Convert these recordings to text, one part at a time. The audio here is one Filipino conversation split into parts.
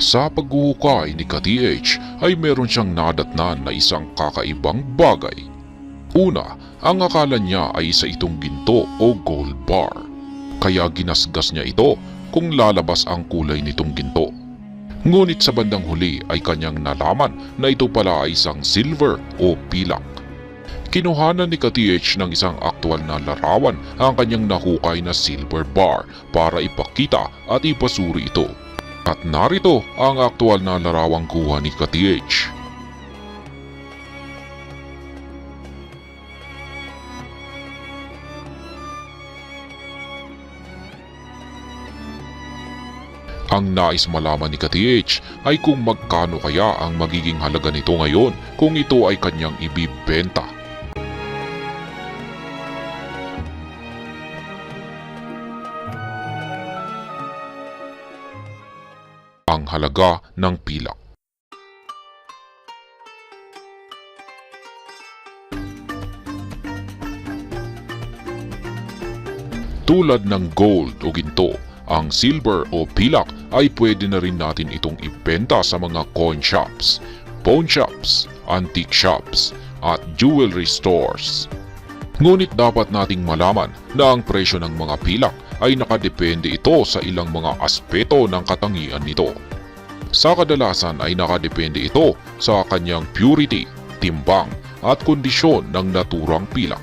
Sa paghuhukay ni ka-TH ay meron siyang nadatnan na isang kakaibang bagay. Una, ang akala niya ay isa itong ginto o gold bar. Kaya ginasgas niya ito kung lalabas ang kulay nitong ginto. Ngunit sa bandang huli ay kanyang nalaman na ito pala ay isang silver o pilak. Kinuhanan ni ka-TH ng isang aktwal na larawan ang kanyang nahukay na silver bar para ipakita at ipasuri ito. At narito ang aktwal na larawang kuha ni ka-TH. Ang nais malaman ni ka-TH ay kung magkano kaya ang magiging halaga nito ngayon kung ito ay kanyang ibibenta. Ang halaga ng pilak. Tulad ng gold o ginto, ang silver o pilak ay pwede na rin natin itong ibenta sa mga coin shops, pawn shops, antique shops, at jewelry stores. Ngunit dapat nating malaman na ang presyo ng mga pilak ay nakadepende ito sa ilang mga aspeto ng katangian nito. Sa kadalasan ay nakadepende ito sa kanyang purity, timbang at kondisyon ng naturang pilak.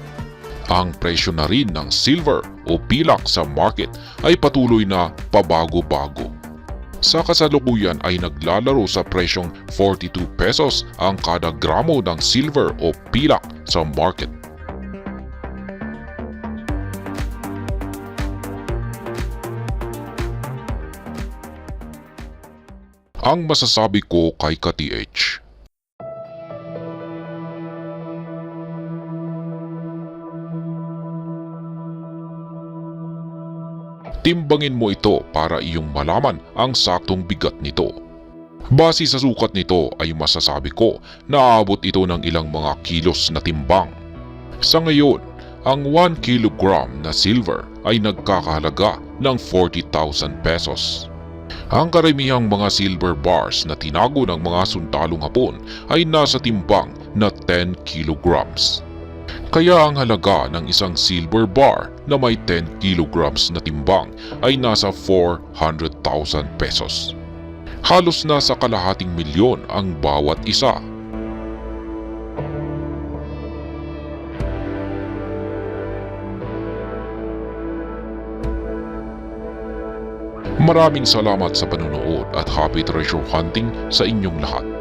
Ang presyo na rin ng silver o pilak sa market ay patuloy na pabago-bago. Sa kasalukuyan ay naglalaro sa presyong 42 pesos ang kada gramo ng silver o pilak sa market. Ang masasabi ko kay ka-TH Timbangin mo ito para iyong malaman ang saktong bigat nito. Base sa sukat nito ay masasabi ko na aabot ito ng ilang mga kilos na timbang. Sa ngayon, ang 1 kilogram na silver ay nagkakahalaga ng 40,000 pesos. Ang karamihang mga silver bars na tinago ng mga sundalong hapon ay nasa timbang na 10 kilograms. Kaya ang halaga ng isang silver bar na may 10 kilograms na timbang ay nasa 400,000 pesos. Halos nasa kalahating milyon ang bawat isa. Maraming salamat sa panonood at happy treasure hunting sa inyong lahat.